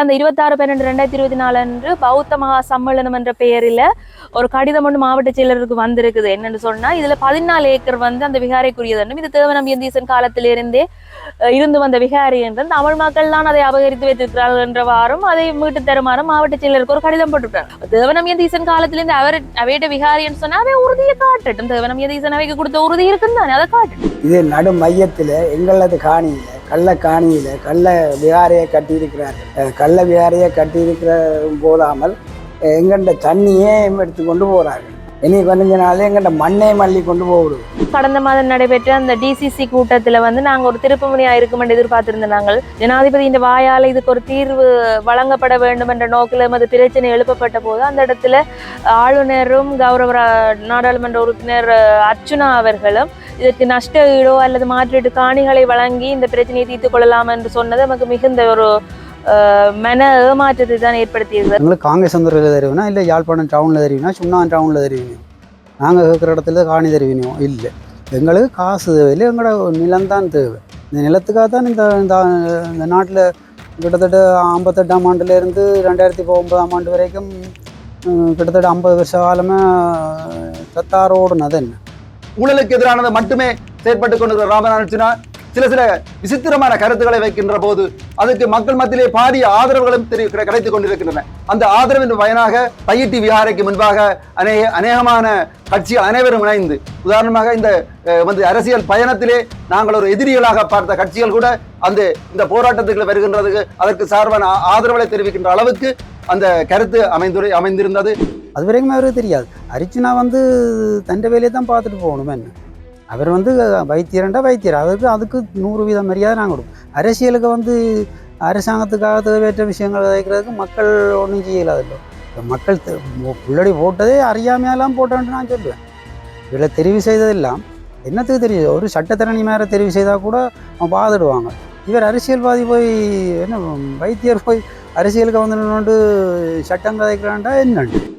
அந்த இருபத்தாறு பன்னெண்டு ரெண்டாயிரத்தி இருபத்தி நாலு அன்று பௌத்த மகா சம்மேளனம் என்ற பெயரில் ஒரு கடிதம் ஒன்று மாவட்ட செயலருக்கு வந்திருக்குது. என்னன்னு சொன்னா இதுல பதினாலு ஏக்கர் வந்து அந்த விகாரைக்குரியது என்றும் இது தேவநம்பியந்தீசன் காலத்திலிருந்தே இருந்து வந்த விகாரி என்றும் தமிழ் மக்கள் தான் அதை அபகரித்து வைத்திருக்கிறார்கள் என்றவாறும் அதை மீட்டு தருமாறும் மாவட்ட செயலருக்கு ஒரு கடிதம் போட்டுவிட்டார் தேவநம்பியந்தீசன் காலத்திலிருந்து அவர் அவையிட்ட விகாரின்னு சொன்னால் அவை உறுதியை காட்டட்டும். தேவநம்பியந்தீசன் அவைக்கு கொடுத்த உறுதி இருக்குன்னு தானே அதை காட்டட்டும். இது நடு மையத்தில் எங்களது காணியில் கள்ள காணியில் கள்ள விகாரையை கட்டியிருக்கிறார்கள். கள்ள விகாரையை கட்டியிருக்கிற போதாமல் அஹ் எங்கண்ட தண்ணியே எடுத்து கொண்டு போகிறார்கள் இனி கொஞ்ச நாள் எங்கிட்ட மண்ணை மல்லி கொண்டு போகுது கடந்த மாதம் நடைபெற்ற அந்த டிசிசி கூட்டத்துல வந்து நாங்க ஒரு திருப்புமுனையா இருக்கும் என்று எதிர்பார்த்திருந்த நாங்கள் ஜனாதிபதி இந்த வாயால் இதுக்கு ஒரு தீர்வு வழங்கப்பட வேண்டும் என்ற நோக்கில் எமது பிரச்சனை எழுப்பப்பட்ட போது அந்த இடத்துல ஆளுநரும் கௌரவ நாடாளுமன்ற உறுப்பினர் அர்ச்சுனா அவர்களும் இதற்கு நஷ்ட ஈடோ அல்லது மாற்றீட்டு காணிகளை வழங்கி இந்த பிரச்சனையை தீர்த்து கொள்ளலாம் என்று சொன்னது நமக்கு மிகுந்த ஒரு மன ஏமாற்றத்தை தான் ஏற்படுத்தியது. எங்களுக்கு காங்கிரஸ் சந்திரில் தெரிவினா இல்லை யாழ்ப்பாணம் டவுனில் தெரிவினா சுண்ணாம் டவுனில் தெரிவினோம் நாங்கள் கேட்குற இடத்துல காணி தெரிவினோம் இல்லை. எங்களுக்கு காசு தேவையில்லை எங்களோட நிலம்தான் தேவை. இந்த நிலத்துக்காக தான் இந்த இந்த இந்த நாட்டில் கிட்டத்தட்ட ஐம்பத்தெட்டாம் ஆண்டுலேருந்து ரெண்டாயிரத்தி ஒன்பதாம் ஆண்டு வரைக்கும் கிட்டத்தட்ட ஐம்பது வருஷ காலமாக தத்தார் என்ன ஊழலுக்கு எதிரானது மட்டுமே செயற்பட்டுக் கொண்டிருக்கிற ராமநாதனா சில சில விசித்திரமான கருத்துக்களை வைக்கின்ற போது அதுக்கு மக்கள் மத்தியிலே பாரிய ஆதரவுகளும் கிடைத்துக் கொண்டிருக்கின்றன. அந்த ஆதரவின் பயனாக தையிட்டி விஹாரைக்கு முன்பாக அநேக அநேகமான கட்சிகள் அனைவரும் இணைந்து உதாரணமாக இந்த வந்து அரசியல் பயணத்திலே நாங்கள் ஒரு எதிரிகளாக பார்த்த கட்சிகள் கூட அந்த இந்த போராட்டத்துக்கு வருகின்றதுக்கு அதற்கு சார்பான ஆதரவுகளை தெரிவிக்கின்ற அளவுக்கு அந்த கருத்து அமைந்துரை அமைந்திருந்தது. அது வரைக்கும் அவருக்கு தெரியாது. அரிச்சனா வந்து தண்டை வேலையை தான் பார்த்துட்டு போகணும் என்ன? அவர் வந்து வைத்தியரண்டா வைத்தியர். அவருக்கு அதுக்கு நூறு வீதம் மரியாதை நாங்கள் கொடுப்போம். அரசியலுக்கு வந்து அரசாங்கத்துக்காக தேவையற்ற விஷயங்கள் வைக்கிறதுக்கு மக்கள் ஒன்றும் செய்யலாதில்லை. இப்ப மக்கள் தெ- போட்டதே அறியாமையெல்லாம் போட்டோன்ட்டு நான் சொல்லுவேன். இதில் தெரிவு செய்ததெல்லாம் என்னத்துக்கு தெரியுது? ஒரு சட்டத்திறனி மேலே தெரிவு செய்தால் கூட அவன் பாதிடுவாங்க. இவர் அரசியல்வாதி போய் என்ன வைத்தியர் போய் அரசியலுக்கு வந்து சட்டம் கதைக்கிறாண்டா என்னண்டு?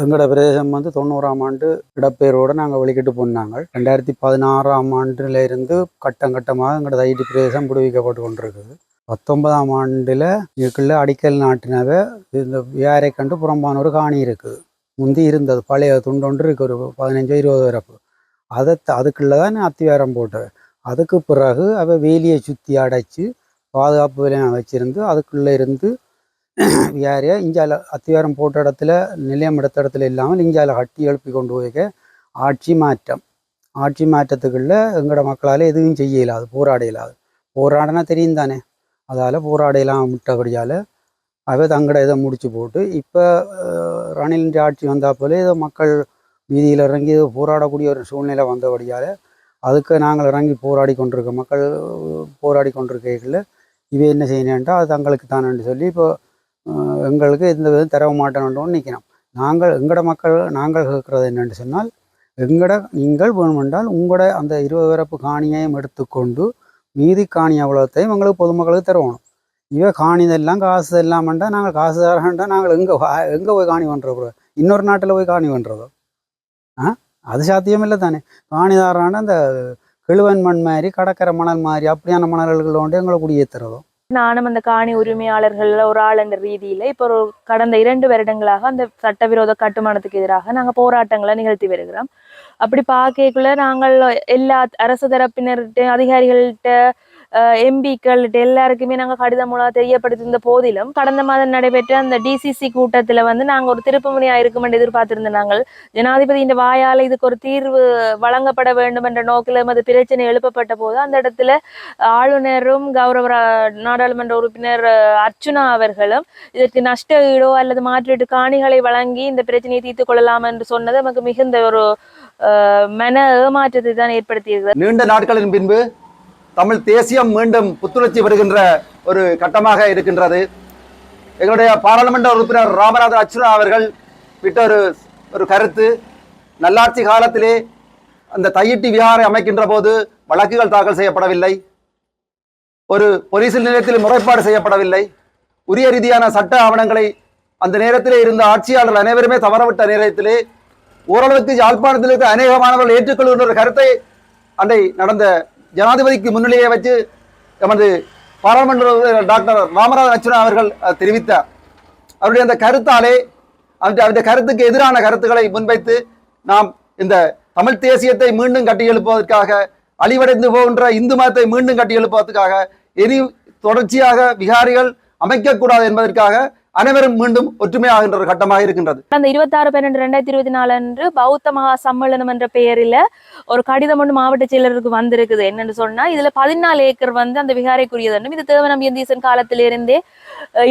எங்களோட பிரதேசம் வந்து தொண்ணூறாம் ஆண்டு இடப்பெயரோடு நாங்கள் வெளிக்கிட்டு போனாங்க. ரெண்டாயிரத்தி பதினாறாம் ஆண்டுல இருந்து கட்டம் கட்டமாக எங்களோட ஐடி பிரதேசம் விடுவிக்கப்பட்டு கொண்டிருக்குது. பத்தொன்பதாம் ஆண்டில் இதுக்குள்ள அடிக்கல் நாட்டினாவே இந்த வியாரை கண்டு புறம்பான ஒரு காணி இருக்குது. முந்தி இருந்தது. பழைய துண்டொன்று இருக்கு. ஒரு பதினஞ்சோ இருபது வரப்பு அதை த- தான் அத்திவாரம் போட்டது. அதுக்கு பிறகு அவள் வேலியை சுற்றி அடைச்சி பாதுகாப்பு விலையம் வச்சுருந்து அதுக்குள்ளே இருந்து வியாரியை இஞ்சால அத்திவாரம் போட்ட இடத்துல நிலையம் எடுத்த இடத்துல இல்லாமல் இஞ்சால கட்டி எழுப்பி கொண்டு போய்க்க ஆட்சி மாற்றம். ஆட்சி மாற்றத்துக்குள்ள எங்களோட மக்களால் எதுவும் செய்ய இயலாது போராட இயலாது. போராடினா தெரியும் தானே. அதால் போராடையெல்லாம் விட்டபடியால் அவை தங்கட இதை முடிச்சு போட்டு இப்போ ரணிலின் ஆட்சி வந்தால் போல ஏதோ மக்கள் வீதியில் இறங்கி போராடக்கூடிய ஒரு சூழ்நிலை வந்தபடியால் அதுக்கு நாங்கள் இறங்கி போராடி கொண்டிருக்க மக்கள் போராடி கொண்டிருக்கைகளில் இவை என்ன செய்யணுன்ட்டா அது தங்களுக்கு தானேன்னு சொல்லி இப்போ எங்களுக்கு எந்த விதம் தர மாட்டோம்னு நிற்கிறோம் நாங்கள் எங்களோட மக்கள் நாங்கள் கேட்குறது என்னென்னு சொன்னால் எங்களோட நீங்கள் வேணுமென்றால் உங்களோட அந்த இருபது பிறப்பு காணியையும் எடுத்துக்கொண்டு மீதி காணி அவ்வளோத்தையும் எங்களுக்கு பொதுமக்களுக்கு தருவணும் இவ காணிதெல்லாம் காசு இல்லாமண்டா நாங்கள் காசு தரேன்டா நாங்கள் எங்கே எங்கே போய் காணி பண்ணுறோம் இன்னொரு நாட்டில் போய் காணி பண்ணுறதோ ஆ? அது சாத்தியம் இல்லை தானே. காணிதாரான அந்த கிழுவன் மண் மாதிரி கடற்கரை மணல் மாதிரி அப்படியான மணல்கள் கொண்டு எங்களை குடியேற்றுறதும் நானும் அந்த காணி உரிமையாளர்கள்ல ஒரு ஆள் என்ற ரீதியில இப்போ ஒரு கடந்த இரண்டு வருடங்களாக அந்த சட்டவிரோத கட்டுமானத்துக்கு எதிராக நாங்கள் போராட்டங்களை நிகழ்த்தி வருகிறோம். அப்படி பார்க்கக்குள்ள நாங்கள் எல்லா அரசு தரப்பினர்கிட்ட அதிகாரிகள்கிட்ட எம்பிக்கள் எல்லாருக்குமே நாங்க கடிதம் மூலம் தெரியப்படுத்தியிருந்த போதிலும் கடந்த மாதம் நடைபெற்ற அந்த டிசிசி கூட்டத்துல வந்து நாங்க ஒரு திருப்புமுனையா இருக்கும் என்று எதிர்பார்த்திருந்த நாங்கள் ஜனாதிபதியின் வாயால் இதுக்கு ஒரு தீர்வு வழங்கப்பட வேண்டும் என்ற நோக்கில் அது பிரச்சனை எழுப்பப்பட்ட போது அந்த இடத்துல ஆளுநரும் கௌரவ நாடாளுமன்ற உறுப்பினர் அர்ச்சுனா அவர்களும் இதற்கு நஷ்ட ஈடோ அல்லது மாற்றீட்டு காணிகளை வழங்கி இந்த பிரச்சனையை தீர்த்து கொள்ளலாம் என்று சொன்னது நமக்கு மிகுந்த ஒரு மன ஏமாற்றத்தை தான் ஏற்படுத்தியிருக்கிறது. நீண்ட நாட்களின் பின்பு தமிழ் தேசியம் மீண்டும் புத்துணர்ச்சி பெறுகின்ற ஒரு கட்டமாக இருக்கின்றது. எங்களுடைய பாராளுமன்ற உறுப்பினர் ராமநாதன் அச்சுனா அவர்கள் விட்ட ஒரு ஒரு கருத்து. நல்லாட்சி காலத்திலே அந்த தையிட்டி விகாரை அமைக்கின்ற போது வழக்குகள் தாக்கல் செய்யப்படவில்லை. ஒரு போலீஸ் நிலையத்தில் முறைப்பாடு செய்யப்படவில்லை. உரிய ரீதியான சட்ட ஆவணங்களை அந்த நேரத்திலே இருந்த ஆட்சியாளர்கள் அனைவருமே தவறவிட்ட நேரத்திலே ஓரளவுக்கு யாழ்ப்பாணத்தில் இருக்க அநேகமானவர்கள் ஏற்றுக்கொள்கின்ற ஒரு கருத்தை அன்றை நடந்த ஜனாதிபதிக்கு முன்னிலையை வச்சு எமது பாராளுமன்ற டாக்டர் ராமநாதன் அச்சுனா அவர்கள் தெரிவித்தார். அவருடைய அந்த கருத்தாலே அவருடைய கருத்துக்கு எதிரான கருத்துக்களை முன்வைத்து நாம் இந்த தமிழ் தேசியத்தை மீண்டும் கட்டி எழுப்புவதற்காக அழிவடைந்து போகின்ற இந்து மதத்தை மீண்டும் கட்டி எழுப்புவதற்காக இனி தொடர்ச்சியாக விகாரிகள் அமைக்கக்கூடாது என்பதற்காக அனைவரும் மீண்டும் ஒற்றுமையாகின்ற ஒரு கட்டமாக இருக்கின்றது. கடந்த இருபத்தி ஆறு பன்னெண்டு ரெண்டாயிரத்தி இருபத்தி நாலு அன்று பௌத்த மகா சம்மேளனம் என்ற பெயரில ஒரு கடிதம் ஒன்று மாவட்ட செயலருக்கு வந்திருக்குது. என்னன்னு சொன்னா இதுல பதினாலு ஏக்கர் வந்து அந்த விகாரைக்குரியதுன்னும் இது தேவநம்பியந்தீசன் காலத்திலிருந்தே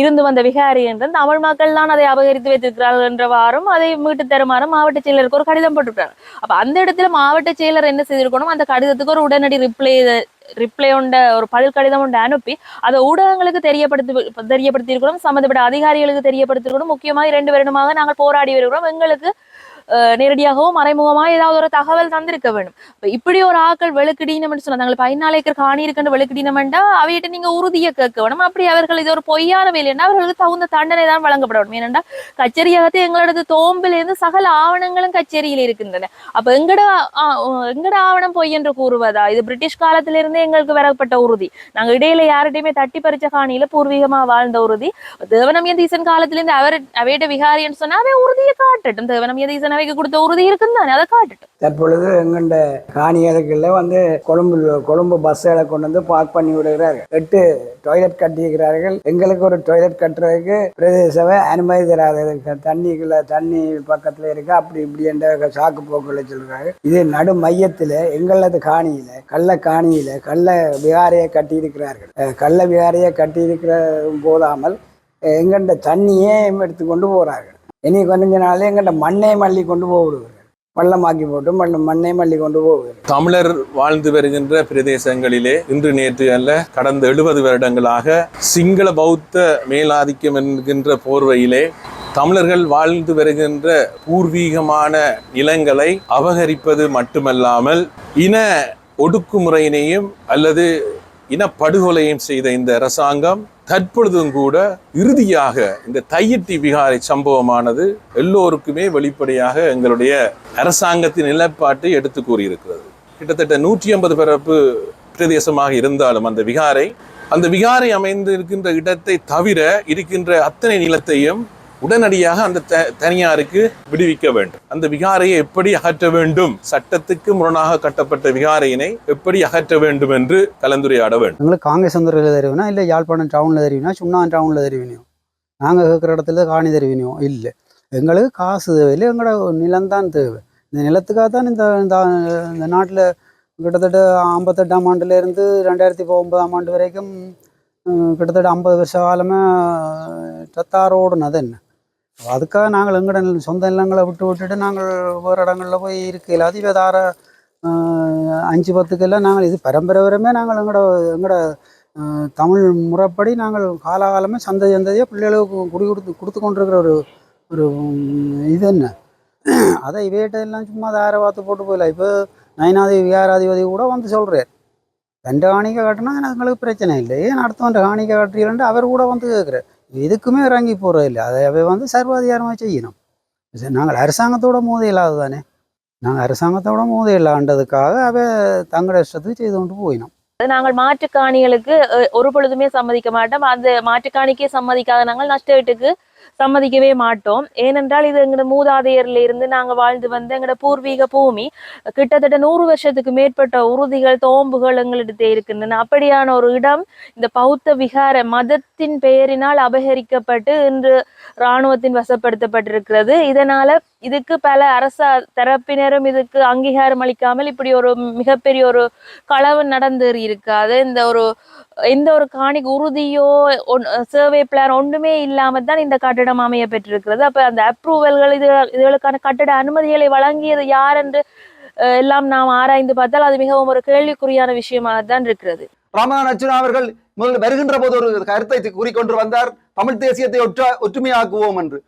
இருந்து வந்த விகாரி என்றும் தமிழ் மக்கள் தான் அதை அபகரித்து வைத்திருக்கிறார்கள் என்றவாறும் அதை மீட்டு தருமாறும் மாவட்ட செயலருக்கு ஒரு கடிதம் போட்டிருக்காங்க அப்ப அந்த இடத்துல மாவட்ட செயலர் என்ன செய்திருக்கணும்? அந்த கடிதத்துக்கு ஒரு உடனடி ரிப்ளை ரிப்ளை உண்ட ஒரு பதில் கடிதம் ஒன்று அனுப்பி அதை ஊடகங்களுக்கு தெரியப்படுத்தி தெரியப்படுத்தி இருக்கிறோம் சம்மந்தப்பட்ட அதிகாரிகளுக்கு தெரியப்படுத்திருக்கிறோம் முக்கியமாக இரண்டு வருடமாக நாங்கள் போராடி வருகிறோம். எங்களுக்கு நேரடியாகவும் நேரடியாகவோ மறைமுகமாக ஏதாவது ஒரு தகவல் தந்திருக்க வேணும் இப்படி ஒரு ஆக்கள் வெளுக்கிடீனம்னு சொன்னா பதினாலு ஏக்கர் காணி இருக்குன்னு வெளுக்கிடீனம்டா அவையிட்ட நீங்க உறுதியை கேட்க வேணும் அப்படி அவர்கள் இது ஒரு பொய்யான வேலைன்னா அவர்களுக்கு தகுந்த தண்டனை தான் வழங்கப்பட வேண்டும் ஏனென்றா கச்சேரியாகத்தை எங்களோட தோம்பிலிருந்து சகல ஆவணங்களும் கச்சேரியில் இருக்கின்றன. அப்ப எங்கட எங்கட ஆவணம் பொய் என்று கூறுவதா? இது பிரிட்டிஷ் காலத்திலிருந்தே எங்களுக்கு வரப்பட்ட உறுதி. நாங்க இடையில யார்கிட்டயுமே தட்டி பறிச்ச காணியில பூர்வீகமா வாழ்ந்த உறுதி. தேவனமியதீசன் காலத்திலிருந்து அவர் அவையிட்ட விகாரின்னு சொன்னா அவன் உறுதியை காட்டட்டும். தேவனமியதீசன் அவைக்கு கொடுத்த உறுதி இருக்குன்னு தானே அதை காட்டுட்டு. தற்பொழுது எங்கண்ட காணிகளுக்குள்ள வந்து கொழும்பு கொழும்பு பஸ்ஸுகளை கொண்டு வந்து பார்க் பண்ணி விடுகிறார்கள். எட்டு டாய்லெட் கட்டியிருக்கிறார்கள். எங்களுக்கு ஒரு டாய்லெட் கட்டுறதுக்கு பிரதேசவை அனுமதி தராது. தண்ணிக்குள்ள தண்ணி பக்கத்துல இருக்கு. அப்படி இப்படி என்ற சாக்கு போக்குகளை சொல்றாங்க இது நடு மையத்தில் எங்களது காணியில கள்ள காணியில கள்ள விகாரையை கட்டியிருக்கிறார்கள். கள்ள விகாரையை கட்டியிருக்கிற போதாமல் எங்கண்ட தண்ணியே எடுத்து கொண்டு போறார்கள். இனி கொஞ்ச நாள் எங்கிட்ட மண்ணே மல்லி கொண்டு போவிடுவார்கள் பள்ளமாக்கி போட்டு மண் மண்ணே மல்லி கொண்டு போகுது தமிழர் வாழ்ந்து வருகின்ற பிரதேசங்களிலே இன்று நேற்று அல்ல கடந்த எழுபது வருடங்களாக சிங்கள பௌத்த மேலாதிக்கம் என்கின்ற போர்வையிலே தமிழர்கள் வாழ்ந்து வருகின்ற பூர்வீகமான நிலங்களை அபகரிப்பது மட்டுமல்லாமல் இன ஒடுக்குமுறையினையும் அல்லது இனப்படுகொலையும் செய்த இந்த அரசாங்கம் தற்பொழுதும் கூட இறுதியாக இந்த தையிட்டி விகாரை சம்பவமானது எல்லோருக்குமே வெளிப்படையாக எங்களுடைய அரசாங்கத்தின் நிலைப்பாட்டை எடுத்து கூறியிருக்கிறது. கிட்டத்தட்ட நூற்றி ஐம்பது பரப்பு பிரதேசமாக இருந்தாலும் அந்த விகாரை அந்த விகாரை அமைந்து இருக்கின்ற இடத்தை தவிர இருக்கின்ற அத்தனை நிலத்தையும் உடனடியாக அந்த த- தனியாருக்கு விடுவிக்க வேண்டும். அந்த விகாரையை எப்படி அகற்ற வேண்டும்? சட்டத்துக்கு முரணாக கட்டப்பட்ட விகாரையினை எப்படி அகற்ற வேண்டும் என்று கலந்துரையாட வேண்டும். எங்களுக்கு காங்கிரஸ் தொந்தரவில் தெரிவினா இல்லை யாழ்ப்பாணம் டவுனில் தெரிவினா சுண்ணான் டவுனில் தெரிவினியும் நாங்கள் கேட்குற இடத்துல காணி தெரிவினியும் இல்லை. எங்களுக்கு காசு தேவையில்லை. எங்களோட நிலம்தான் தேவை. இந்த நிலத்துக்காக தான் இந்த இந்த இந்த நாட்டில் கிட்டத்தட்ட ஐம்பத்தெட்டாம் ஆண்டுலேருந்து ரெண்டாயிரத்தி ஒன்பதாம் ஆண்டு வரைக்கும் கிட்டத்தட்ட ஐம்பது வருஷ காலமாக சத்தாரோடுனது என்ன? அதுக்காக நாங்கள் எங்கட சொந்த நிலங்களை விட்டு விட்டுட்டு நாங்கள் வேறு இடங்களில் போய் இருக்கையில் அதிவேதார அஞ்சு பத்துக்கெல்லாம் நாங்கள் இது பரம்பரை வரமே நாங்கள் எங்களோட எங்களோட தமிழ் முறைப்படி நாங்கள் காலாகாலமே சந்தை சந்ததியாக பிள்ளைகளுக்கு குடி கொடுத்து கொடுத்து கொண்டிருக்கிற ஒரு ஒரு இது என்ன? அதை இவையிட்ட எல்லாம் சும்மா தார பார்த்து போட்டு போயில இப்போ நயனாதிபதி விகாராதிபதி கூட வந்து சொல்கிறார் ரெண்டு காணிக்கை காட்டினா எங்களுக்கு பிரச்சனை இல்லை. ஏன் அடுத்தவன் காணிக்கை காட்டுறீங்கன்ட்டு அவர் கூட வந்து கேட்குறார். இதுக்குமே இறங்கி போகிறது இல்லை அதை அவை வந்து சர்வாதிகாரமாக செய்யணும். சரி, நாங்கள் அரசாங்கத்தோட மோதி இல்லாது தானே நாங்கள் அரசாங்கத்தோட மோதி இல்லாண்டதுக்காக அவை தங்களோட இஷ்டத்துக்கு செய்து கொண்டு போயினோம் நாங்கள் மாற்றுக்காணிகளுக்கு ஒரு பொழுதுமே சம்மதிக்க மாட்டோம். அந்த மாற்றுக்காணிக்கே சம்மதிக்காத நாங்கள் நஷ்ட வீட்டுக்கு சம்மதிக்கவே மாட்டோம். ஏனென்றால் இது எங்களோட மூதாதையர்ல இருந்து நாங்க வாழ்ந்து வந்த எங்களோட பூர்வீக பூமி. கிட்டத்தட்ட நூறு வருஷத்துக்கு மேற்பட்ட உறுதிகள் தோம்புகள் எங்களிடத்தே இருக்கின்றன. அப்படியான ஒரு இடம் இந்த பௌத்த விகார மதத்தின் பெயரினால் அபகரிக்கப்பட்டு இன்று இராணுவத்தின் வசப்படுத்தப்பட்டிருக்கிறது. இதனால இதுக்கு பல அரச தரப்பினரும் இதுக்கு அங்கீகாரம் அளிக்காமல் இப்படி ஒரு மிகப்பெரிய ஒரு களவு நடந்து இருக்காது. இந்த ஒரு எந்த ஒரு காணிக்கு உறுதியோ சர்வே பிளான் ஒன்றுமே இல்லாம தான் இந்த கட்டடம் அமைய பெற்றிருக்கிறது. அப்ப அந்த அப்ரூவல்கள் இது இதுகளுக்கான கட்டட அனுமதிகளை வழங்கியது யார் என்று எல்லாம் நாம் ஆராய்ந்து பார்த்தால் அது மிகவும் ஒரு கேள்விக்குறியான விஷயமாக தான் இருக்கிறது. ராமநாதன் அவர்கள் முதல் வருகின்ற போது ஒரு கருத்தை கூறிக்கொண்டு வந்தார். தமிழ் தேசியத்தை ஒற்ற ஒற்றுமையாக்குவோம் என்று.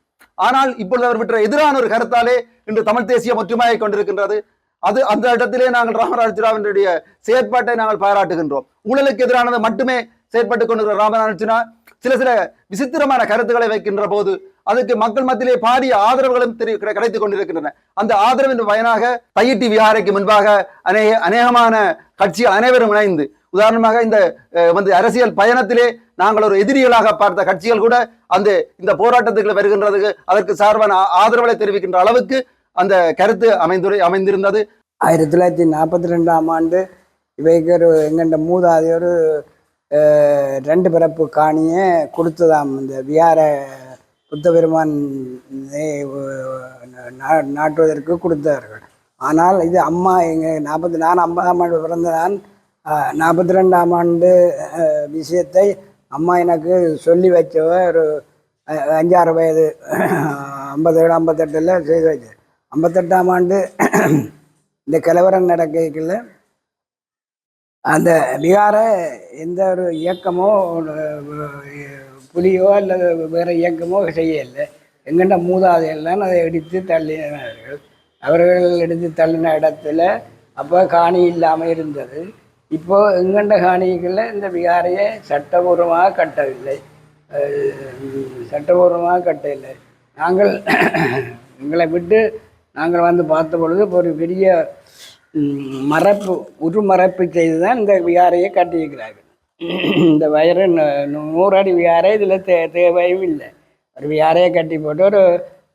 ஆனால் இப்பொழுது அவர் விட்ட எதிரான ஒரு கருத்தாலே இன்று தமிழ் தேசியம் ஒற்றுமையாக கொண்டிருக்கின்றது. அது அந்த இடத்திலே நாங்கள் ராமராஜராவினுடைய செயற்பாட்டை நாங்கள் பாராட்டுகின்றோம். ஊழலுக்கு எதிரானது மட்டுமே செயற்பட்டுக் கொண்டிருக்கிற ராமநாதனா சில சில விசித்திரமான கருத்துக்களை வைக்கின்ற போது அதுக்கு மக்கள் மத்தியிலே பாரிய ஆதரவுகளும் கிடைத்துக் கொண்டிருக்கின்றன. அந்த ஆதரவின் பயனாக தையிட்டி விஹாரைக்கு முன்பாக அநேக அநேகமான கட்சிகள் அனைவரும் இணைந்து உதாரணமாக இந்த வந்து அரசியல் பயணத்திலே நாங்கள் ஒரு எதிரிகளாக பார்த்த கட்சிகள் கூட அந்த இந்த போராட்டத்துக்கு வருகின்றதுக்கு அதற்கு சார்பான ஆதரவுகளை தெரிவிக்கின்ற அளவுக்கு அந்த கருத்து அமைந்துரை அமைந்திருந்தது. ஆயிரத்தி தொள்ளாயிரத்தி நாற்பத்தி ரெண்டாம் ஆண்டு இவைக்கு ஒரு எங்கண்ட மூதாதி ஒரு ரெண்டு பிறப்பு காணியை கொடுத்ததாம். இந்த வியார புத்த பெருமான் நாட்டுவதற்கு கொடுத்தார்கள். ஆனால் இது அம்மா எங்கள் நாற்பத்தி நான் ஐம்பதாம் ஆண்டு பிறந்த நான் நாற்பத்தி ரெண்டாம் ஆண்டு விஷயத்தை அம்மா எனக்கு சொல்லி வச்சவ ஒரு அஞ்சாறு வயது ஐம்பத்தேழு ஐம்பத்தெட்டில் செய்து வச்சு ஐம்பத்தெட்டாம் ஆண்டு இந்த கலவரம் நடக்கல அந்த விகார எந்த ஒரு இயக்கமோ புலியோ அல்லது வேற இயக்கமோ செய்யலை. எங்கண்ட மூதாதையெல்லாம் அதை இடித்து தள்ளினார்கள். அவர்கள் எடுத்து தள்ளின இடத்துல அப்போ காணி இல்லாமல் இருந்தது. இப்போ எங்கண்ட காணிகளில் இந்த விகாரையை சட்டபூர்வமாக கட்டவில்லை. சட்டபூர்வமாக கட்டவில்லை. நாங்கள் எங்களை விட்டு நாங்கள் வந்து பார்த்த பொழுது ஒரு பெரிய மரப்பு உருமரப்பு செய்து தான் இந்த விகாரையை கட்டியிருக்கிறார்கள். இந்த வயறு நூறடி நூறு அடி விகாரை இதில் தே தேவையும் இல்லை ஒரு விகாரையை கட்டி போட்டு ஒரு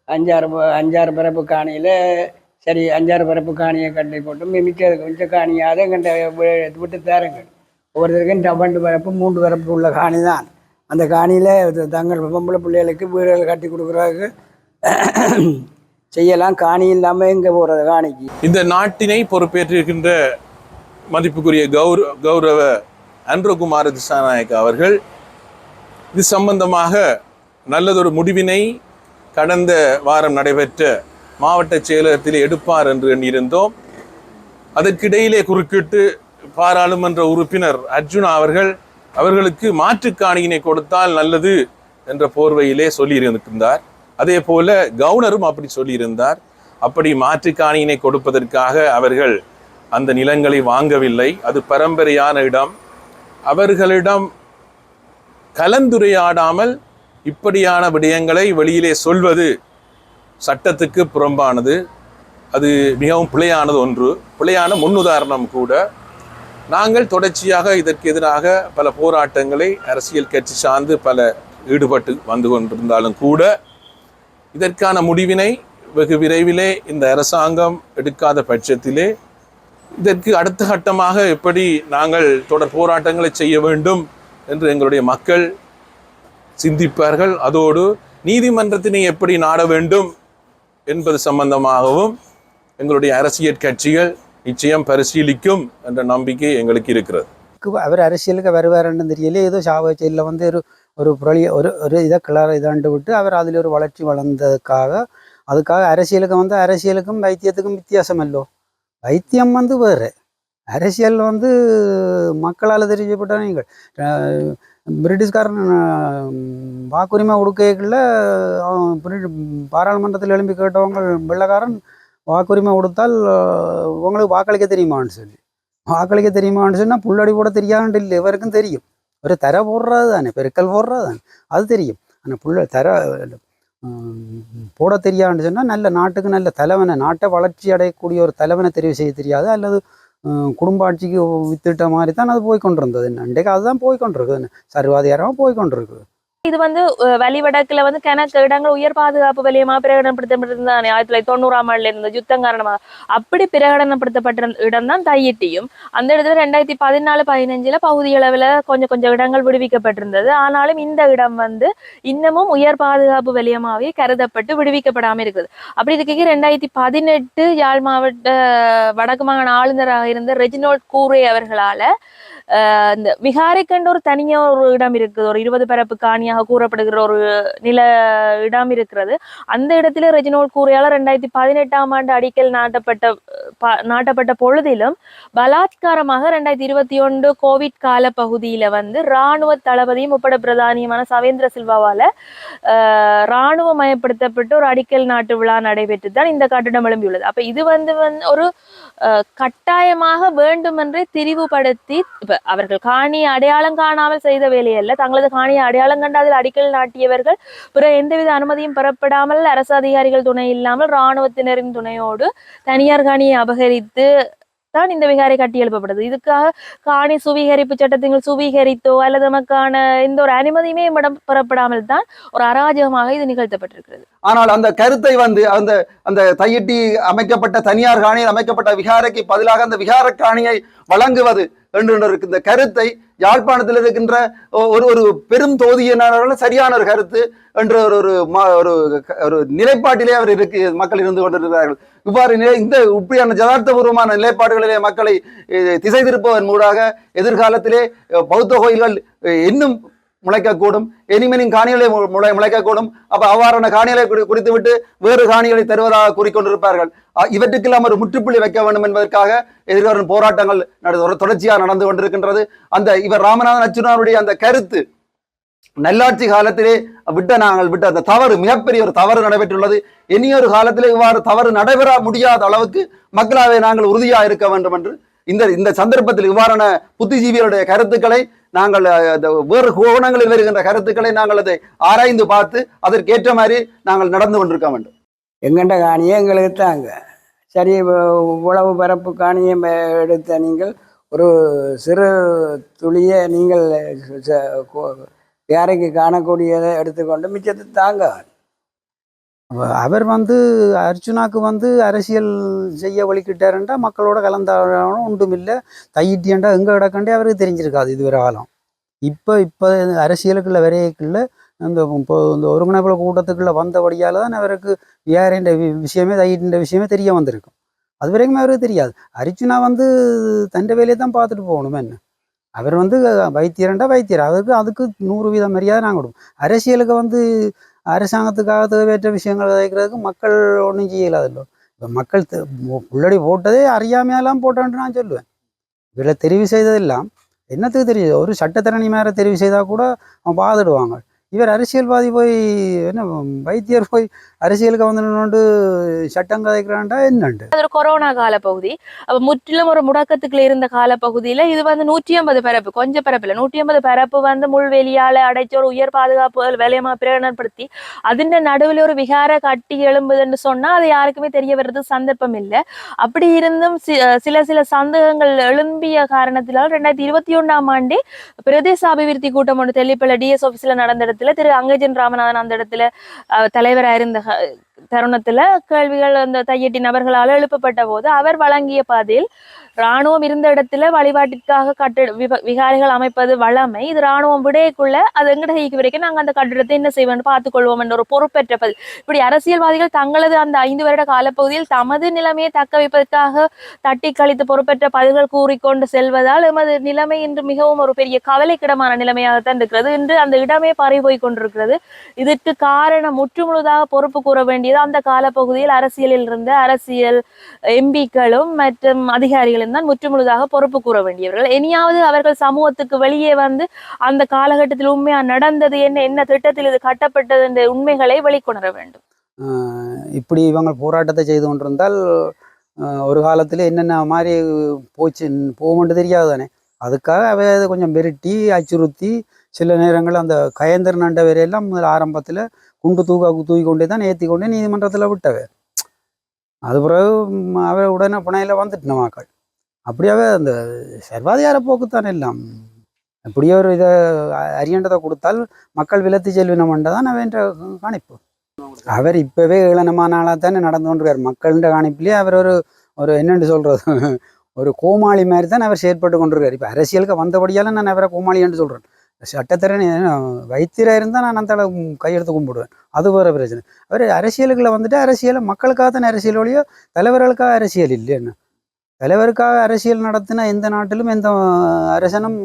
அஞ்சாறு அஞ்சாறு பிறப்பு காணியில் சரி அஞ்சாறு பிறப்பு காணியை கட்டி போட்டு மி- மிச்ச காணியாவது எங்கிட்ட விட்டு தேருங்க ஒவ்வொருத்தருக்கும் டபண்டு பிறப்பு மூன்று பிறப்பு உள்ள காணி தான் அந்த காணியில் தங்கள் பொம்பளை பிள்ளைகளுக்கு வீடுகள் கட்டி கொடுக்குறாங்க செய்யலாம் காணி இல்லாமல் எங்கே போகிறது காணிக்கு? இந்த நாட்டினை பொறுப்பேற்றிருக்கின்ற மதிப்புக்குரிய கௌர கௌரவ அன்ரகுமார திசாநாயக் அவர்கள் இது சம்பந்தமாக நல்லதொரு முடிவினை கடந்த வாரம் நடைபெற்ற மாவட்ட செயலகத்தில் எடுப்பார் என்று எண்ணியிருந்தோம். அதற்கிடையிலே குறுக்கிட்டு பாராளுமன்ற உறுப்பினர் அர்ஜுனா அவர்கள் அவர்களுக்கு மாற்றுக் காணியினை கொடுத்தால் நல்லது என்ற போர்வையிலே சொல்லியிருந்திருந்தார் அதே போல கவுனரும் அப்படி சொல்லியிருந்தார். அப்படி மாற்றுக்காணியினை கொடுப்பதற்காக அவர்கள் அந்த நிலங்களை வாங்கவில்லை. அது பரம்பரையான இடம். அவர்களிடம் கலந்துரையாடாமல் இப்படியான விடயங்களை வெளியிலே சொல்வது சட்டத்துக்கு புறம்பானது. அது மிகவும் பிழையானது ஒன்று. பிழையான முன்னுதாரணம் கூட. நாங்கள் தொடர்ச்சியாக இதற்கு எதிராக பல போராட்டங்களை அரசியல் கட்சி சார்ந்து பல ஈடுபட்டு வந்து கொண்டிருந்தாலும் கூட இதற்கான முடிவினை வெகு விரைவிலே இந்த அரசாங்கம் எடுக்காத பட்சத்திலே இதற்கு அடுத்த கட்டமாக எப்படி நாங்கள் தொடர் போராட்டங்களை செய்ய வேண்டும் என்று எங்களுடைய மக்கள் சிந்திப்பார்கள். அதோடு நீதிமன்றத்தினை எப்படி நாட வேண்டும் என்பது சம்பந்தமாகவும் எங்களுடைய அரசியல் கட்சிகள் நிச்சயம் பரிசீலிக்கும் என்ற நம்பிக்கை எங்களுக்கு இருக்கிறது. அவர் அரசியலுக்கு வருவாருன்னு தெரியல ஏதோ சாவச்சேரியில் வந்து ஒரு ஒரு புரளிய ஒரு ஒரு இதை கிளற இதாண்டு விட்டு அவர் அதில் ஒரு வளர்ச்சி வளர்ந்ததுக்காக அதுக்காக அரசியலுக்கு வந்து அரசியலுக்கும் வைத்தியத்துக்கும் வித்தியாசம் அல்லோ வைத்தியம் வந்து வேறு. அரசியல் வந்து மக்களால் தெரிவிக்கப்பட்ட நீங்கள். பிரிட்டிஷ்காரன் வாக்குரிமை கொடுக்கல பாராளுமன்றத்தில் எழும்பி கேட்டவங்க வெள்ளக்காரன் வாக்குரிமை கொடுத்தால் உங்களுக்கு வாக்களிக்க தெரியுமான்னு சொல்லி. வாக்களிக்க தெரியுமான்னு சொன்னால் புள்ளடி கூட தெரியாதுன்ட்டு இல்லை இவருக்கும் தெரியும். ஒரு தர போடுறது தானே பெருக்கல் போடுறது தானே அது தெரியும். ஆனால் புள்ள தர போட தெரியாதுன்னு சொன்னால் நல்ல நாட்டுக்கு நல்ல தலைவனை நாட்டை வளர்ச்சி அடையக்கூடிய ஒரு தலைவனை தெரிவு செய்ய தெரியாது. அல்லது குடும்ப ஆட்சிக்கு வித்துட்ட மாதிரி தான் அது போய்கொண்டிருந்தது இன்றைக்கு அதுதான் போய்கொண்டிருக்கு சர்வாதிகாரமாக போய்கொண்டிருக்கு இது வந்து வழிவடக்குல வந்து கணக்கு இடங்கள் உயர் பாதுகாப்பு வலயமா பிரகடனப்படுத்தப்பட்டிருந்தானே ஆயிரத்தி தொள்ளாயிரத்தி தொண்ணூறாம் ஆண்டுல இருந்த யுத்தம் காரணமாக அப்படி பிரகடனப்படுத்தப்பட்ட இடம் தான் தையிட்டியும். அந்த இடத்துல ரெண்டாயிரத்தி பதினாலு பதினஞ்சுல பகுதி அளவுல கொஞ்சம் கொஞ்சம் இடங்கள் விடுவிக்கப்பட்டிருந்தது. ஆனாலும் இந்த இடம் வந்து இன்னமும் உயர் பாதுகாப்பு வலயமாவே கருதப்பட்டு விடுவிக்கப்படாம இருக்குது. அப்படி இருக்கைக்கு ரெண்டாயிரத்தி பதினெட்டு யாழ் மாவட்ட வடக்கு மாகாண ஆளுநராக இருந்த ரெஜினோல்ட் கூரே அவர்களால இந்த விகாரைக்கண்டு ஒரு தனியா ஒரு இடம் இருக்குது. ஒரு இருபது பரப்பு காணியாக கூறப்படுகிற ஒரு நில இடம் இருக்கிறது. அந்த இடத்துல ரெஜினோல் கூரையால ரெண்டாயிரத்தி பதினெட்டாம் ஆண்டு அடிக்கல் நாட்டப்பட்ட ப- நாட்டப்பட்ட பொழுதிலும் பலாத்காரமாக ரெண்டாயிரத்தி இருபத்தி ஒன்று கோவிட் கால பகுதியில வந்து இராணுவ தளபதியும் முப்பட பிரதானியுமான சவேந்திர சில்வாவால அஹ், இராணுவமயப்படுத்தப்பட்டு ஒரு அடிக்கல் நாட்டு விழா நடைபெற்று தான் இந்த கட்டிடம் எழும்பியுள்ளது. அப்ப இது வந்து வந்து ஒரு கட்டாயமாக வேண்டுமென்றே திரிவுபடுத்தி இப்ப அவர்கள் காணி அடையாளம் காணாமல் செய்த வேலையல்ல. தங்களது காணியை அடையாளம் கண்டு அதில் அடிக்கல் நாட்டியவர்கள் பிற எந்தவித அனுமதியும் பெறப்படாமல் அரசு அதிகாரிகள் துணை இல்லாமல் இராணுவத்தினரின் துணையோடு தனியார் காணியை அபகரித்து தான் இந்த விகாரை கட்டி எழுப்பப்படுது. இதுக்காக காணி சுவீகரிப்பு சட்டத்தின் சுவீகரித்தோ அல்லது நமக்கான எந்த ஒரு அனுமதியுமே இடம் பெறப்படாமல் தான் ஒரு அராஜகமாக இது நிகழ்த்தப்பட்டிருக்கிறது. ஆனால் அந்த கருத்தை வந்து அந்த அந்த தையிட்டி அமைக்கப்பட்ட தனியார் காணியில் அமைக்கப்பட்ட விகாரைக்கு பதிலாக அந்த விகார காணியை வழங்குவது என்று இருக்கு. இந்த கருத்தை யாழ்ப்பாணத்தில் இருக்கின்ற ஒரு ஒரு பெரும் தொகுதியினர்கள் சரியான ஒரு கருத்து என்ற ஒரு ஒரு ஒரு க- ஒரு நிலைப்பாட்டிலே அவர் இருக்கு மக்கள் இருந்து கொண்டிருக்கிறார்கள். இவ்வாறு நிலை இந்த இப்படியான ஜதார்த்தபூர்வமான நிலைப்பாடுகளிலே மக்களை திசை திருப்பதன் மூடாக எதிர்காலத்திலே பௌத்த கோயில்கள் இன்னும் முளைக்கக்கூடும். எனிமெனின் காணிகளை மு- முளை முளைக்கக்கூடும். அப்ப அவ்வாறான காணிகளை குறி- குறித்துவிட்டு வேறு காணிகளை தருவதாக கூறிக்கொண்டிருப்பார்கள். இவற்றுக்கெல்லாம் ஒரு முற்றுப்புள்ளி வைக்க வேண்டும் என்பதற்காக எதிர்வரும் போராட்டங்கள் ஒரு தொடர்ச்சியாக நடந்து கொண்டிருக்கின்றது. அந்த இவர் ராமநாதன் அச்சுனாருடைய அந்த கருத்து நல்லாட்சி காலத்திலே விட்ட நாங்கள் விட்ட அந்த தவறு மிகப்பெரிய ஒரு தவறு நடைபெற்றுள்ளது. இனியொரு காலத்திலே இவ்வாறு தவறு நடைபெற முடியாத அளவுக்கு மக்களாவை நாங்கள் உறுதியாக இருக்க வேண்டும் என்று இந்த இந்த சந்தர்ப்பத்தில் இவ்வாறான புத்திஜீவிகளுடைய கருத்துக்களை நாங்கள் அந்த வேறு கோணங்களில் வருகின்ற கருத்துக்களை நாங்கள் அதை ஆராய்ந்து பார்த்து அதற்கேற்ற மாதிரி நாங்கள் நடந்து கொண்டிருக்க வேண்டும். எங்கண்ட காணியே எங்களுக்கு தாங்க சரி உழவு பரப்பு காணியை எடுத்த நீங்கள் ஒரு சிறு துளியை நீங்கள் ச- கோ- யாரைக்கு காணக்கூடியதை எடுத்துக்கொண்டு மிச்சத்தை தாங்க. அவர் வந்து அர்ச்சுனாக்கு வந்து அரசியல் செய்ய வழிக்கிட்டாருண்டா மக்களோட கலந்தாலும் ஒன்றும் இல்லை தையிட்டியண்டா எங்கே கிடக்கண்டே அவருக்கு தெரிஞ்சிருக்காது இதுவரை காலம். இப்போ இப்போ அரசியலுக்குள்ள வரையக்குள்ள அந்த இப்போ இந்த ஒருங்கிணைப்புல கூட்டத்துக்குள்ள வந்தபடியால் தான் அவருக்கு வேறேன்ற விஷயமே தையிட்ட விஷயமே தெரிய வந்திருக்கும். அது வரைக்கும் அவருக்கு தெரியாது. அர்ச்சுனா வந்து தண்டை வேலையை தான் பார்த்துட்டு போகணும் என்ன? அவர் வந்து வைத்தியரண்டா வைத்தியர். அவருக்கு அதுக்கு நூறு வீதம் மரியாதை நாங்கள் கொடுப்போம். அரசியலுக்கு வந்து அரசாங்கத்துக்காக தேவையற்ற விஷயங்கள் விதைக்கிறதுக்கு மக்கள் ஒன்றும் செய்யலாதല്ലോ இப்போ மக்கள் உள்ளடி போட்டதே அறியாமையெல்லாம் போட்டான்ட்டு நான் சொல்லுவேன். இதில் தெரிவு செய்ததெல்லாம் என்னத்துக்கு தெரியுது ஒரு சட்டத்திறனி மேலே தெரிவு செய்தால் கூட அவன் பாதிடுவாங்க. இவர் அரசியல்வாதி போய் என்ன வைத்தியர் போய் அரசியலுக்கு வந்து சட்டம் கதைக்கிறாண்டா என்னண்டு? அது ஒரு கொரோனா கால பகுதி அப்ப முற்றிலும் ஒரு முடக்கத்துக்குள்ள இருந்த கால பகுதியில இது வந்து நூற்றி ஐம்பது பரப்பு கொஞ்சம் பரப்பு இல்லை நூற்றி ஐம்பது பரப்பு வந்து முள்வெளியால அடைச்ச ஒரு உயர் பாதுகாப்பு வேலையமா பிரகடனப்படுத்தி அதன் நடுவில் ஒரு விகார கட்டி எழும்புதுன்னு சொன்னா அது யாருக்குமே தெரிய வர்றது சந்தர்ப்பம் இல்லை அப்படி இருந்தும் சில சில சந்தேகங்கள் எழும்பிய காரணத்தினால் ரெண்டாயிரத்தி இருபத்தி ஒண்ணாம் ஆண்டு பிரதேச அபிவிருத்தி கூட்டம் ஒன்று தெல்லிப்பள்ள டிஎஸ் ஆபீஸ்ல நடந்தது இடத்துல திரு அங்கஜன் ராமநாதன் அந்த இடத்துல தலைவராக இருந்த தருணத்துல கேள்விகள் அந்த தையட்டி நபர்களால் எழுப்பப்பட்ட போது அவர் வழங்கிய பதில் இராணுவம் இருந்த இடத்துல வழிபாட்டிற்காக கட்டிட விகாரிகள் அமைப்பது வளமை இது இராணுவம் விடையக்குள்ள அது எங்கிட்ட கைக்கு வரைக்கும் நாங்க அந்த கட்டிடத்தை என்ன செய்வோம்னு பார்த்துக்கொள்வோம் என்ற ஒரு பொறுப்பேற்ற பதில். இப்படி அரசியல்வாதிகள் தங்களது அந்த ஐந்து வருட காலப்பகுதியில் தமது நிலைமையை தக்க வைப்பதற்காக தட்டி கழித்து பொறுப்பேற்ற பதில்கள் கூறிக்கொண்டு செல்வதால் எமது நிலைமை இன்று மிகவும் ஒரு பெரிய கவலைக்கிடமான நிலைமையாகத்தான் இருக்கிறது. இன்று அந்த இடமே பறி போய் கொண்டிருக்கிறது. இதற்கு காரணம் முற்று முழுதாக பொறுப்பு கூற வேண்டியது அந்த காலப்பகுதியில் அரசியலில் இருந்த அரசியல் எம்பிக்களும் மற்றும் அதிகாரிகளும் தான் முற்றுமுழுதாக பொறுப்பு கூற வேண்டியவர்கள். இனியாவது அவர்கள் சமூகத்துக்கு வெளியே வந்து அந்த காலகட்டத்தில் உண்மையா நடந்தது என்ன என்ன திட்டத்தில் இது கட்டப்பட்டது என்ற உண்மைகளை வெளிக்கொணர வேண்டும். இப்படி இவங்க போராட்டத்தை செய்து கொண்டிருந்தால் ஒரு காலத்தில் என்னென்ன மாதிரி போச்சு போகும்னு தெரியாது தானே. அதுக்காக அவை அதை கொஞ்சம் மிரட்டி அச்சுறுத்தி சில நேரங்கள் அந்த கயந்தர் நண்ட முதல் ஆரம்பத்தில் குண்டு தூக்க தூக்கி கொண்டே தான் ஏற்றி கொண்டே நீதிமன்றத்தில் விட்டவர் அது பிறகு ம், உடனே புனையில் வந்துட்டு மக்கள். அப்படியாவே அந்த சர்வாதிகார போக்குத்தான் எல்லாம். அப்படியே ஒரு இதை அரியண்டதை கொடுத்தால் மக்கள் விலத்தி செல்வினமன்ற தான் அவன்ற காணிப்பு. அவர் இப்பவே ஏளனமான ஆளாக தானே நடந்து கொண்டிருக்கார். மக்கள்கிட்ட காணிப்புலேயே அவர் ஒரு ஒரு என்னென்று சொல்றது? ஒரு கோமாளி மாதிரி தான் அவர் செயற்பட்டு கொண்டிருக்கார். இப்போ அரசியலுக்கு வந்தபடியால் நான் அவரை கோமாளி என்று சொல்றேன். சட்டத்திறன் வைத்தியராக இருந்தால் நான் அந்த அளவு கையெடுத்து கும்பிடுவேன். அது வேறு பிரச்சனை. அவர் அரசியலுக்குள்ள வந்துட்டு அரசியலை மக்களுக்காக தானே அரசியல் ஒழியோ தலைவர்களுக்காக அரசியல் இல்லைன்னு தலைவருக்காக அரசியல் நடத்தின எந்த நாட்டிலும் எந்த அரசனும்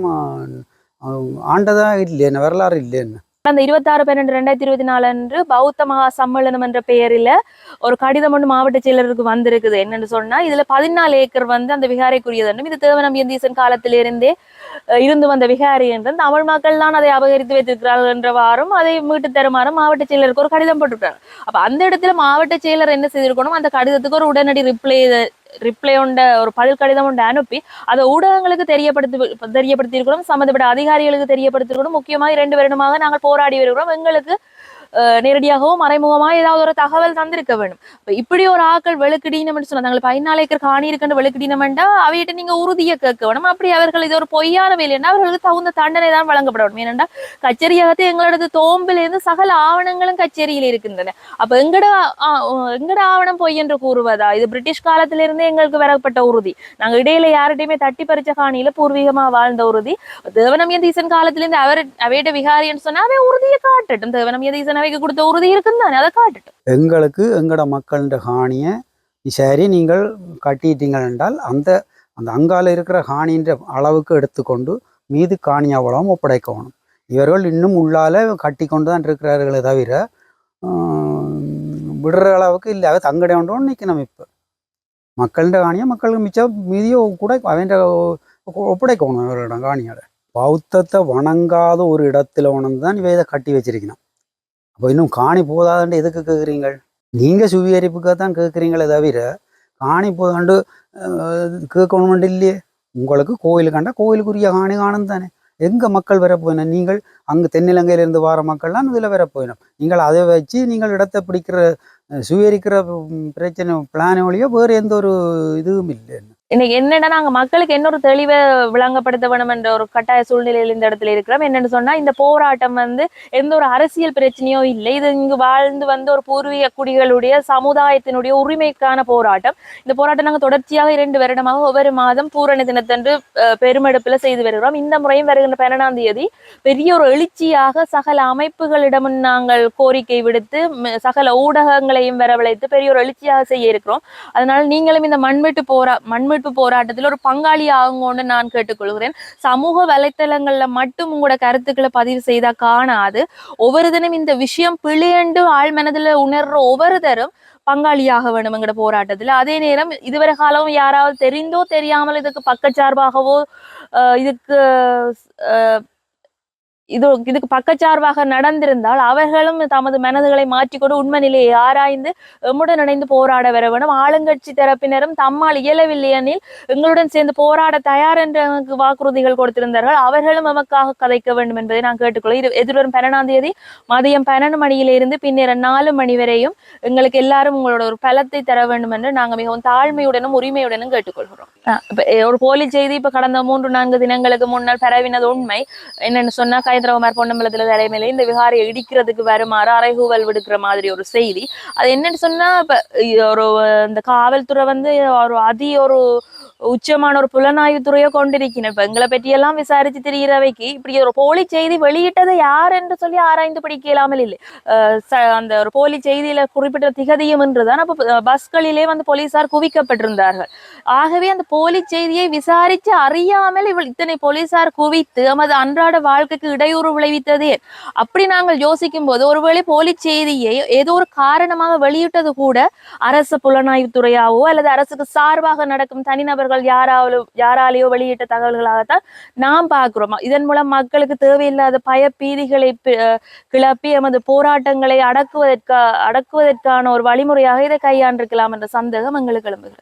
ஆண்டதாக இல்லைன்னு வரலாறு இல்லைன்னு அந்த இருபத்தாறு பன்னெண்டு ரெண்டாயிரத்தி இருபத்தி நாலு அன்று பௌத்த மகா சம்மேளனம் என்ற பெயரில் ஒரு கடிதம் ஒன்று மாவட்ட செயலருக்கு வந்திருக்குது. என்னன்னு சொன்னா இதுல பதினாலு ஏக்கர் வந்து அந்த விகாரைக்குரியது என்றும் இது தேவநம்பியந்தீசன் காலத்திலிருந்தே இருந்து வந்த விகாரி என்றும் தமிழ் மக்கள் தான் அதை அபகரித்து வைத்திருக்கிறார்கள் என்றவாறும் அதை மீட்டு தருமாறும் மாவட்ட செயலருக்கு ஒரு கடிதம் போட்டிருக்காங்க அப்ப அந்த இடத்துல மாவட்ட செயலர் என்ன செய்திருக்கணும் அந்த கடிதத்துக்கு ஒரு உடனடி ரிப்ளை ரிப்ளை உண்ட ஒரு பதில் கடிதம் உண்டு அனுப்பி அதை ஊடகங்களுக்கு தெரியப்படுத்தி தெரியப்படுத்தியிருக்கிறோம் சம்மந்தப்பட்ட அதிகாரிகளுக்கு தெரியப்படுத்தியிருக்கிறோம். முக்கியமாக இரண்டு வருடமாக நாங்கள் போராடி வருகிறோம். எங்களுக்கு நேரடியாகவும் நேரடியாகவோ மறைமுகமா ஏதாவது ஒரு தகவல் தந்திருக்க வேணும் இப்ப இப்படி ஒரு ஆக்கள் வெளுக்கிடீனம்னு சொன்னாங்க பதினாலு ஏக்கர் காணி இருக்குன்னு வெளுக்கிடீனம்டா அவையிட்ட நீங்க உறுதியை கேட்க வேணும் அப்படி அவர்கள் இது ஒரு பொய்யான வேலைன்னா அவர்களுக்கு தகுந்த தண்டனை தான் வழங்கப்பட வேணும் ஏனென்றா கச்சேரியாகத்தை எங்களோட தோம்பில இருந்து சகல ஆவணங்களும் கச்சேரியில் இருக்கின்றன. அப்ப எங்கட எங்கட ஆவணம் பொய் என்று கூறுவதா? இது பிரிட்டிஷ் காலத்திலிருந்தே எங்களுக்கு வரப்பட்ட உறுதி. நாங்க இடையில யார்கிட்டயுமே தட்டி பறிச்ச காணியில பூர்வீகமா வாழ்ந்த உறுதி. தேவனமியதீசன் காலத்திலிருந்து அவர் அவையிட்ட விகாரின்னு சொன்னா அவன் உறுதியை காட்டட்டும். தேவனமியதீசன் அவைக்கு கொடுத்த உறுதி இருக்குன்னு தானே அதை காட்டுட்டு. எங்களுக்கு எங்களோட மக்கள்கிட்ட காணியை சரி நீங்கள் கட்டிட்டீங்கள் என்றால் அந்த அந்த அங்கால இருக்கிற காணின்ற அளவுக்கு எடுத்துக்கொண்டு மீது காணி அவ்வளவும் ஒப்படைக்கணும். இவர்கள் இன்னும் உள்ளால கட்டி கொண்டு தான் இருக்கிறார்களே தவிர விடுற அளவுக்கு இல்லை அது தங்கடை ஒன்று நிற்கணும் இப்போ. மக்கள்கிட்ட காணியை மக்களுக்கு மிச்சம் மீதியோ கூட அவன் ஒப்படைக்கணும் இவர்களிடம் காணியோட பௌத்தத்தை வணங்காத ஒரு இடத்துல உணர்ந்து தான் இவை இதை கட்டி வச்சிருக்கணும் அப்போ இன்னும் காணி போதாதுன்ட்டு எதுக்கு கேட்குறீங்கள் நீங்கள் சுவீகரிப்புக்காக தான் கேட்குறீங்களே தவிர காணி போதாண்டு கேட்கணுமெண்டு இல்லையே. உங்களுக்கு கோயில் கண்டா கோயிலுக்குரிய காணி காணும் தானே. எங்கே மக்கள் வர போயின நீங்கள் அங்கே தென்னிலங்கையிலிருந்து வர மக்கள்லாம் இதில் வர நீங்கள் அதை வச்சு நீங்கள் இடத்தை பிடிக்கிற சுவீகரிக்கிற பிரச்சனை பிளானோலையோ வேறு எந்த ஒரு இதுவும் இல்லை இன்னைக்கு என்னன்னா நாங்க மக்களுக்கு என்ன ஒரு தெளிவை விளங்கப்படுத்த வேணும் என்ற ஒரு கட்டாய சூழ்நிலையில் இந்த இடத்துல இருக்கிறோம். என்னன்னு சொன்னா இந்த போராட்டம் வந்து எந்த ஒரு அரசியல் பிரச்சனையோ இல்லை. இது இங்கு வாழ்ந்து வந்த ஒரு பூர்வீக குடிகளுடைய சமுதாயத்தினுடைய உரிமைக்கான போராட்டம். இந்த போராட்டம் நாங்க தொடர்ச்சியாக இரண்டு வருடமாக ஒவ்வொரு மாதம் பூரண தினத்தன்று அஹ், பெருமெடுப்புல செய்து வருகிறோம். இந்த முறையும் வருகின்ற பன்னெண்டாம் தேதி பெரிய ஒரு எழுச்சியாக சகல அமைப்புகளிடமும் நாங்கள் கோரிக்கை விடுத்து சகல ஊடகங்களையும் வரவழைத்து பெரிய ஒரு எழுச்சியாக செய்ய இருக்கிறோம். அதனால நீங்களும் இந்த மண்வெட்டு போரா மண்வெட்டு போராட்டத்தில் ஒரு பங்காளி ஆகுங்கன்னு நான் கேட்டுக்கொள்கிறேன். சமூக வலைத்தளங்கள்ல மட்டும் உங்களோட கருத்துக்களை பதிவு செய்தா காணாது. ஒவ்வொரு தினம் இந்த விஷயம் பிழையண்டு ஆழ் மனதுல உணர்ற ஒவ்வொரு தரும் பங்காளியாக வேணும் எங்கட போராட்டத்துல. அதே நேரம் இதுவரை காலம் யாராவது தெரிந்தோ தெரியாமல் இதுக்கு பக்கச்சார்பாகவோ அஹ் இதுக்கு அஹ் இது இதுக்கு பக்கச்சார்பாக நடந்திருந்தால் அவர்களும் தமது மனதுகளை மாற்றிக்கொண்டு உண்மை நிலையை ஆராய்ந்து எம்முடன் இணைந்து போராட வர வேண்டும். ஆளுங்கட்சி தரப்பினரும் தம்மால் இயலவில்லையெனில் எங்களுடன் சேர்ந்து போராட தயார் என்று வாக்குறுதிகள் கொடுத்திருந்தார்கள். அவர்களும் எமக்காக கதைக்க வேண்டும் என்பதை நான் கேட்டுக்கொள்ள இது எதிர்வரும் பன்னெண்டாம் தேதி மதியம் பன்னெண்டு மணியிலிருந்து பின்னர் நாலு மணி வரையும் எங்களுக்கு எல்லாரும் உங்களோட ஒரு பலத்தை தர வேண்டும் என்று நாங்கள் மிகவும் தாழ்மையுடனும் உரிமையுடனும் கேட்டுக்கொள்கிறோம். ஒரு போலி செய்தி இப்ப கடந்த மூன்று நான்கு தினங்களுக்கு முன்னால் பரவினது உண்மை. என்னன்னு சொன்னா கைதரவமார் பொன்னம்பலத்துல தலைமையில இந்த விகாரியை இடிக்கிறதுக்கு வருமாறு அறைகூவல் விடுக்கிற மாதிரி ஒரு செய்தி. அது என்னன்னு சொன்னா இப்ப ஒரு இந்த காவல்துறை வந்து ஒரு அதி ஒரு உச்சமான ஒரு புலனாய்வு துறையை கொண்டிருக்கிறேன் இப்ப எங்களை பற்றியெல்லாம் விசாரிச்சு திரிகிறவைக்கு இப்படி ஒரு போலி செய்தி வெளியிட்டதை யார் என்று சொல்லி ஆராய்ந்து படிக்க இல்லாமல் இல்லை அந்த ஒரு போலி செய்தியில குறிப்பிட்ட திகதியும் என்றுதான் அப்ப பஸ்களிலே வந்து போலீசார் குவிக்கப்பட்டிருந்தார்கள். ஆகவே அந்த போலி செய்தியை விசாரிச்சு அறியாமல் இவள் இத்தனை போலீசார் குவித்து நமது அன்றாட வாழ்க்கைக்கு இடையூறு விளைவித்ததே அப்படி நாங்கள் யோசிக்கும் போது ஒருவேளை போலி செய்தியை ஏதோ ஒரு காரணமாக வெளியிட்டது கூட அரசு புலனாய்வுத்துறையாவோ அல்லது அரசுக்கு சார்பாக நடக்கும் தனிநபர்கள் யாராலும் யாராலேயோ வெளியிட்ட தகவல்களாகத்தான் நாம் பார்க்கிறோம்? இதன் மூலம் மக்களுக்கு தேவையில்லாத பயப்பீதிகளை கிளப்பி எமது போராட்டங்களை அடக்குவதற்கா அடக்குவதற்கான ஒரு வழிமுறையாக இதை கையாண்டிருக்கலாம் என்ற சந்தேகம் எங்களுக்கு எழும்புகிறது.